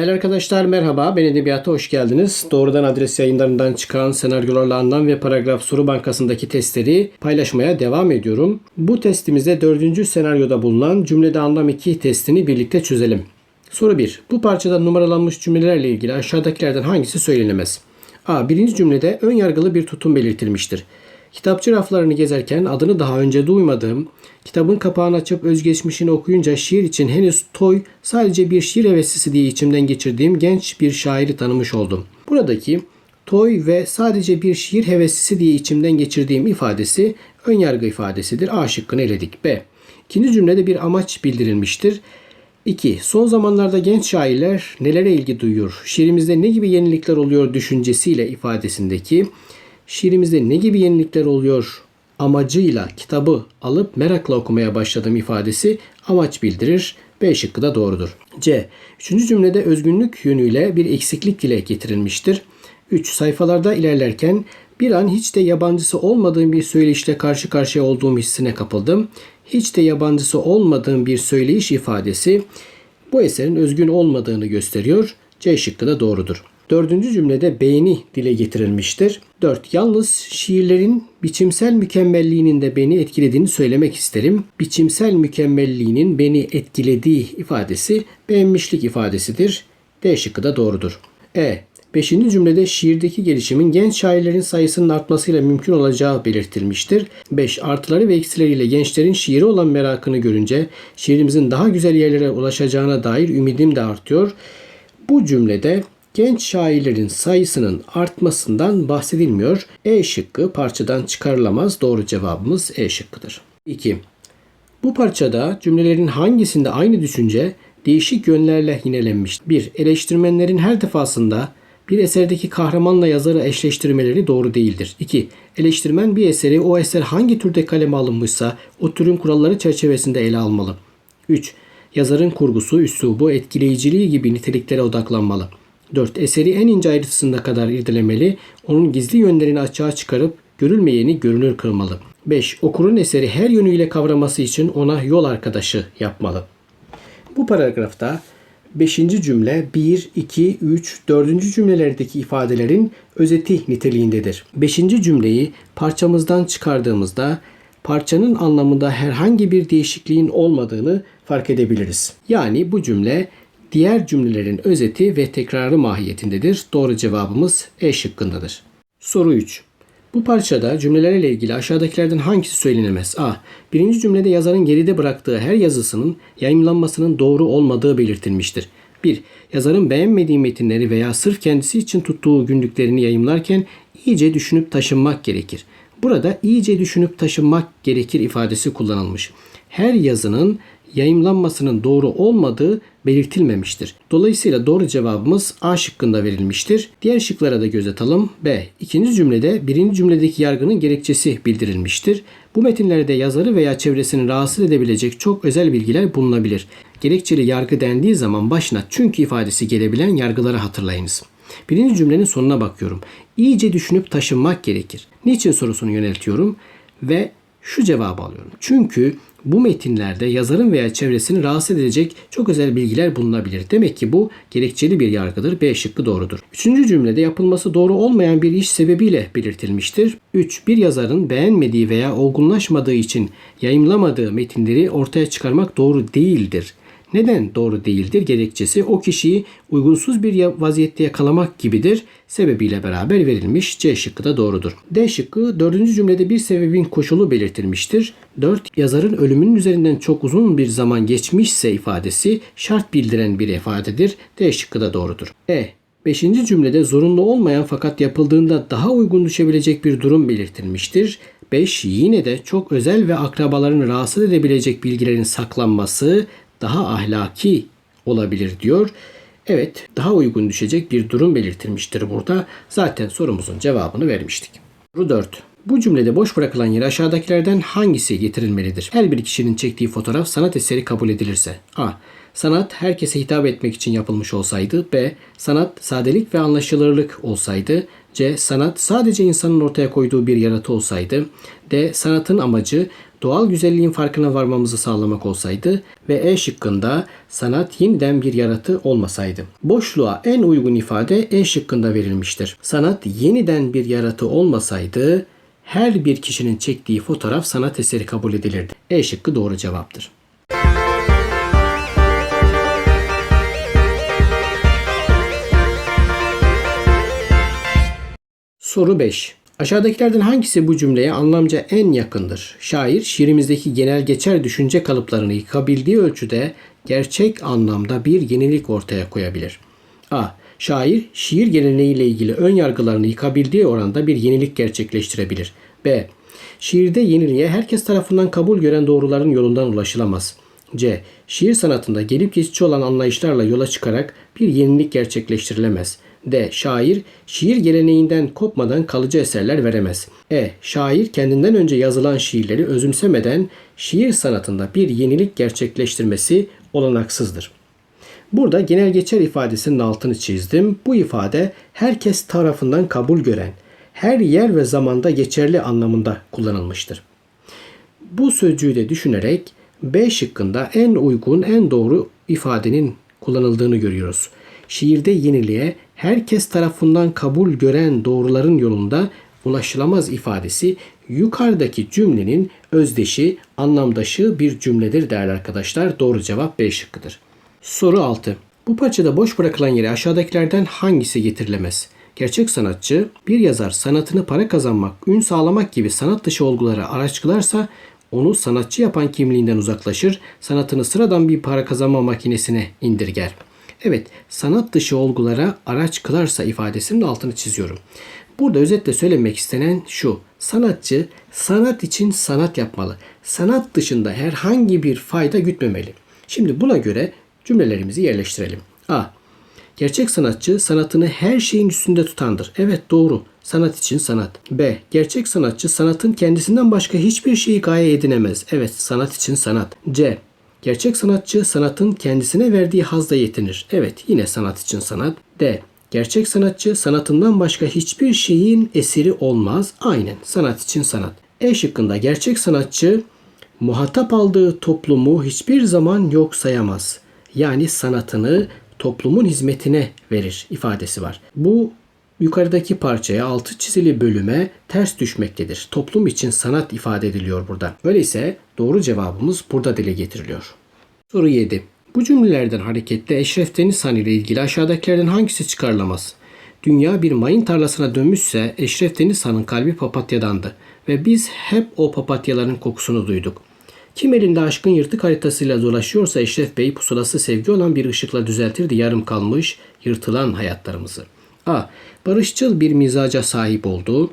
Değerli arkadaşlar merhaba, ben Edebiyat'a hoş geldiniz. Doğrudan adres yayınlarından çıkan senaryolarla anlam ve paragraf soru bankasındaki testleri paylaşmaya devam ediyorum. Bu testimizde dördüncü senaryoda bulunan cümlede anlam 2 testini birlikte çözelim. Soru 1. Bu parçada numaralanmış cümlelerle ilgili aşağıdakilerden hangisi söylenemez? A. Birinci cümlede ön yargılı bir tutum belirtilmiştir. Kitapçı raflarını gezerken adını daha önce duymadığım, kitabın kapağını açıp özgeçmişini okuyunca şiir için henüz toy sadece bir şiir heveslisi diye içimden geçirdiğim genç bir şairi tanımış oldum. Buradaki toy ve sadece bir şiir heveslisi diye içimden geçirdiğim ifadesi ön yargı ifadesidir. A şıkkını eledik. B. İkinci cümlede bir amaç bildirilmiştir. 2. Son zamanlarda genç şairler nelere ilgi duyuyor? Şiirimizde ne gibi yenilikler oluyor düşüncesiyle ifadesindeki şiirimizde ne gibi yenilikler oluyor amacıyla kitabı alıp merakla okumaya başladım ifadesi amaç bildirir. B şıkkı da doğrudur. C. Üçüncü cümlede özgünlük yönüyle bir eksiklik dile getirilmiştir. 3. Sayfalarda ilerlerken bir an hiç de yabancısı olmadığım bir söyleyişle karşı karşıya olduğum hissine kapıldım. Hiç de yabancısı olmadığım bir söyleyiş ifadesi bu eserin özgün olmadığını gösteriyor. C şıkkı da doğrudur. Dördüncü cümlede beğeni dile getirilmiştir. 4. Yalnız şiirlerin biçimsel mükemmelliğinin de beni etkilediğini söylemek isterim. Biçimsel mükemmelliğinin beni etkilediği ifadesi beğenmişlik ifadesidir. D şıkkı da doğrudur. E. Beşinci cümlede şiirdeki gelişimin genç şairlerin sayısının artmasıyla mümkün olacağı belirtilmiştir. 5. Artıları ve eksileriyle gençlerin şiire olan merakını görünce şiirimizin daha güzel yerlere ulaşacağına dair ümidim de artıyor. Bu cümlede genç şairlerin sayısının artmasından bahsedilmiyor. E şıkkı parçadan çıkarılamaz. Doğru cevabımız E şıkkıdır. 2. Bu parçada cümlelerin hangisinde aynı düşünce değişik yönlerle yinelenmiş? 1. Eleştirmenlerin her defasında bir eserdeki kahramanla yazarı eşleştirmeleri doğru değildir. 2. Eleştirmen bir eseri o eser hangi türde kaleme alınmışsa o türün kuralları çerçevesinde ele almalı. 3. Yazarın kurgusu, üslubu, etkileyiciliği gibi niteliklere odaklanmalı. 4. Eseri en ince ayrıntısına kadar irdelemeli, onun gizli yönlerini açığa çıkarıp görülmeyeni görünür kılmalı. 5. Okurun eseri her yönüyle kavraması için ona yol arkadaşı yapmalı. Bu paragrafta 5. cümle 1, 2, 3, 4. cümlelerdeki ifadelerin özeti niteliğindedir. 5. cümleyi parçamızdan çıkardığımızda parçanın anlamında herhangi bir değişikliğin olmadığını fark edebiliriz. Yani bu cümle diğer cümlelerin özeti ve tekrarı mahiyetindedir. Doğru cevabımız E şıkkındadır. Soru 3. Bu parçada cümlelerle ilgili aşağıdakilerden hangisi söylenemez? A. Birinci cümlede yazarın geride bıraktığı her yazısının yayımlanmasının doğru olmadığı belirtilmiştir. 1. Yazarın beğenmediği metinleri veya sırf kendisi için tuttuğu günlüklerini yayımlarken iyice düşünüp taşınmak gerekir. Burada iyice düşünüp taşınmak gerekir ifadesi kullanılmış. Her yazının yayımlanmasının doğru olmadığı belirtilmemiştir. Dolayısıyla doğru cevabımız A şıkkında verilmiştir. Diğer şıklara da göz atalım. B. İkinci cümlede birinci cümledeki yargının gerekçesi bildirilmiştir. Bu metinlerde yazarı veya çevresini rahatsız edebilecek çok özel bilgiler bulunabilir. Gerekçeli yargı dendiği zaman başına çünkü ifadesi gelebilen yargıları hatırlayınız. Birinci cümlenin sonuna bakıyorum. İyice düşünüp taşınmak gerekir. Niçin sorusunu yöneltiyorum ve şu cevabı alıyorum. Çünkü bu metinlerde yazarın veya çevresini rahatsız edecek çok özel bilgiler bulunabilir. Demek ki bu gerekçeli bir yargıdır. B şıkkı doğrudur. Üçüncü cümlede yapılması doğru olmayan bir iş sebebiyle belirtilmiştir. 3. Bir yazarın beğenmediği veya olgunlaşmadığı için yayımlamadığı metinleri ortaya çıkarmak doğru değildir. Neden doğru değildir? Gerekçesi o kişiyi uygunsuz bir vaziyette yakalamak gibidir. Sebebiyle beraber verilmiş. C şıkkı da doğrudur. D şıkkı dördüncü cümlede bir sebebin koşulu belirtilmiştir. 4. Yazarın ölümünün üzerinden çok uzun bir zaman geçmişse ifadesi şart bildiren bir ifadedir. D şıkkı da doğrudur. E. Beşinci cümlede zorunlu olmayan fakat yapıldığında daha uygun düşebilecek bir durum belirtilmiştir. 5. Yine de çok özel ve akrabalarını rahatsız edebilecek bilgilerin saklanması daha ahlaki olabilir diyor. Evet, daha uygun düşecek bir durum belirtilmiştir burada. Zaten sorumuzun cevabını vermiştik. Soru 4. Bu cümlede boş bırakılan yere aşağıdakilerden hangisi getirilmelidir? Her bir kişinin çektiği fotoğraf sanat eseri kabul edilirse. A. Sanat herkese hitap etmek için yapılmış olsaydı. B. Sanat sadelik ve anlaşılırlık olsaydı. C. Sanat sadece insanın ortaya koyduğu bir yaratı olsaydı. D. Sanatın amacı doğal güzelliğin farkına varmamızı sağlamak olsaydı ve E şıkkında sanat yeniden bir yaratı olmasaydı. Boşluğa en uygun ifade E şıkkında verilmiştir. Sanat yeniden bir yaratı olmasaydı her bir kişinin çektiği fotoğraf sanat eseri kabul edilirdi. E şıkkı doğru cevaptır. Soru 5. Aşağıdakilerden hangisi bu cümleye anlamca en yakındır? Şair şiirimizdeki genel geçer düşünce kalıplarını yıkabildiği ölçüde gerçek anlamda bir yenilik ortaya koyabilir. A. Şair şiir geleneğiyle ilgili ön yargılarını yıkabildiği oranda bir yenilik gerçekleştirebilir. B. Şiirde yeniliğe herkes tarafından kabul gören doğruların yolundan ulaşılamaz. C. Şiir sanatında gelip geçici olan anlayışlarla yola çıkarak bir yenilik gerçekleştirilemez. D. Şair şiir geleneğinden kopmadan kalıcı eserler veremez. E. Şair kendinden önce yazılan şiirleri özümsemeden şiir sanatında bir yenilik gerçekleştirmesi olanaksızdır. Burada genel geçer ifadesinin altını çizdim. Bu ifade herkes tarafından kabul gören, her yer ve zamanda geçerli anlamında kullanılmıştır. Bu sözcüğü de düşünerek B şıkkında en uygun, en doğru ifadenin kullanıldığını görüyoruz. Şiirde yeniliğe herkes tarafından kabul gören doğruların yolunda ulaşılamaz ifadesi yukarıdaki cümlenin özdeşi, anlamdaşı bir cümledir değerli arkadaşlar. Doğru cevap B şıkkıdır. Soru 6. Bu parçada boş bırakılan yere aşağıdakilerden hangisi getirilemez? Gerçek sanatçı bir yazar sanatını para kazanmak, ün sağlamak gibi sanat dışı olgulara araç kılarsa onu sanatçı yapan kimliğinden uzaklaşır, sanatını sıradan bir para kazanma makinesine indirger. Evet, sanat dışı olgulara araç kılarsa ifadesinin altını çiziyorum. Burada özetle söylemek istenen şu. Sanatçı sanat için sanat yapmalı. Sanat dışında herhangi bir fayda gütmemeli. Şimdi buna göre cümlelerimizi yerleştirelim. A. Gerçek sanatçı sanatını her şeyin üstünde tutandır. Evet doğru. Sanat için sanat. B. Gerçek sanatçı sanatın kendisinden başka hiçbir şeyi gaye edinemez. Evet sanat için sanat. C. Gerçek sanatçı sanatın kendisine verdiği hazla yetinir. Evet yine sanat için sanat. D. Gerçek sanatçı sanatından başka hiçbir şeyin esiri olmaz. Aynen sanat için sanat. E şıkkında gerçek sanatçı muhatap aldığı toplumu hiçbir zaman yok sayamaz. Yani sanatını toplumun hizmetine verir ifadesi var. Bu yukarıdaki parçaya altı çizili bölüme ters düşmektedir. Toplum için sanat ifade ediliyor burada. Öyleyse doğru cevabımız burada dile getiriliyor. Soru 7. Bu cümlelerden hareketle Eşref Denizhan ile ilgili aşağıdakilerden hangisi çıkarılamaz? Dünya bir mayın tarlasına dönmüşse Eşref Denizhan'ın kalbi papatyadandı ve biz hep o papatyaların kokusunu duyduk. Kim elinde aşkın yırtık haritasıyla dolaşıyorsa Eşref Bey pusulası sevgi olan bir ışıkla düzeltirdi yarım kalmış, yırtılan hayatlarımızı. A. Barışçıl bir mizaca sahip oldu.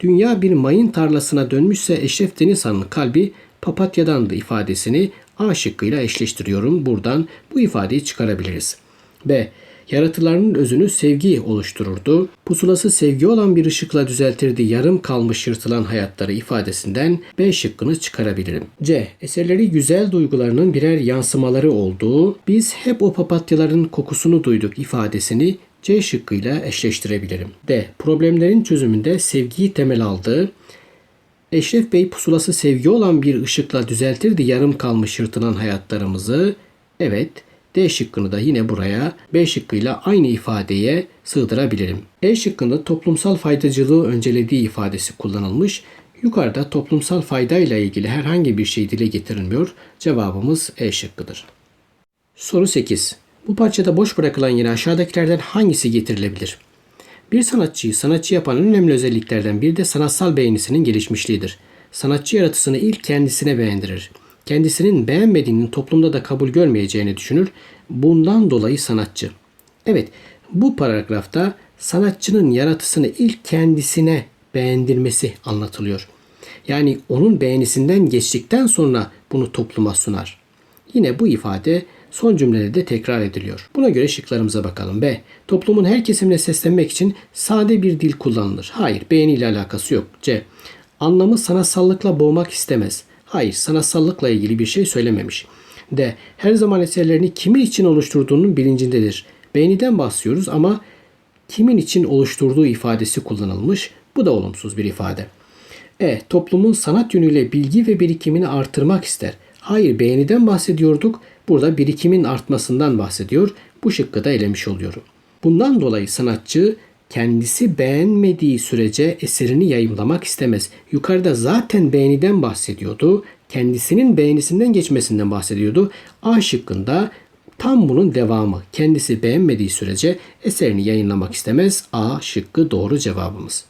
Dünya bir mayın tarlasına dönmüşse Eşref Denizhan'ın kalbi papatyadandı ifadesini A şıkkıyla eşleştiriyorum. Buradan bu ifadeyi çıkarabiliriz. B. Yaratılarının özünü sevgi oluştururdu. Pusulası sevgi olan bir ışıkla düzeltirdi yarım kalmış yırtılan hayatları ifadesinden B şıkkını çıkarabilirim. C. Eserleri güzel duygularının birer yansımaları olduğu, biz hep o papatyaların kokusunu duyduk ifadesini C şıkkıyla eşleştirebilirim. D. Problemlerin çözümünde sevgiyi temel aldığı, Eşref Bey pusulası sevgi olan bir ışıkla düzeltirdi yarım kalmış yırtılan hayatlarımızı. Evet, D şıkkını da yine buraya B şıkkıyla aynı ifadeye sığdırabilirim. E şıkkında toplumsal faydacılığı öncelediği ifadesi kullanılmış. Yukarıda toplumsal fayda ile ilgili herhangi bir şey dile getirilmiyor. Cevabımız E şıkkıdır. Soru 8. Bu parçada boş bırakılan yere aşağıdakilerden hangisi getirilebilir? Bir sanatçıyı sanatçı yapan önemli özelliklerden biri de sanatsal beğenisinin gelişmişliğidir. Sanatçı yaratısını ilk kendisine beğendirir. Kendisinin beğenmediğinin toplumda da kabul görmeyeceğini düşünür. Bundan dolayı sanatçı. Evet, bu paragrafta sanatçının yaratısını ilk kendisine beğendirmesi anlatılıyor. Yani onun beğenisinden geçtikten sonra bunu topluma sunar. Yine bu ifade son cümlede de tekrar ediliyor. Buna göre şıklarımıza bakalım. B. Toplumun her kesimine seslenmek için sade bir dil kullanılır. Hayır, beğeniyle alakası yok. C. Anlamı sanatsallıkla boğmak istemez. Hayır, sanatsallıkla ilgili bir şey söylememiş. D. Her zaman eserlerini kimin için oluşturduğunun bilincindedir. Beğeniden bahsediyoruz ama kimin için oluşturduğu ifadesi kullanılmış. Bu da olumsuz bir ifade. E. Toplumun sanat yönüyle bilgi ve birikimini artırmak ister. Hayır beğeniden bahsediyorduk. Burada birikimin artmasından bahsediyor. Bu şıkkı da elemiş oluyorum. Bundan dolayı sanatçı kendisi beğenmediği sürece eserini yayımlamak istemez. Yukarıda zaten beğeniden bahsediyordu. Kendisinin beğenisinden geçmesinden bahsediyordu. A şıkkında tam bunun devamı. Kendisi beğenmediği sürece eserini yayınlamak istemez. A şıkkı doğru cevabımız.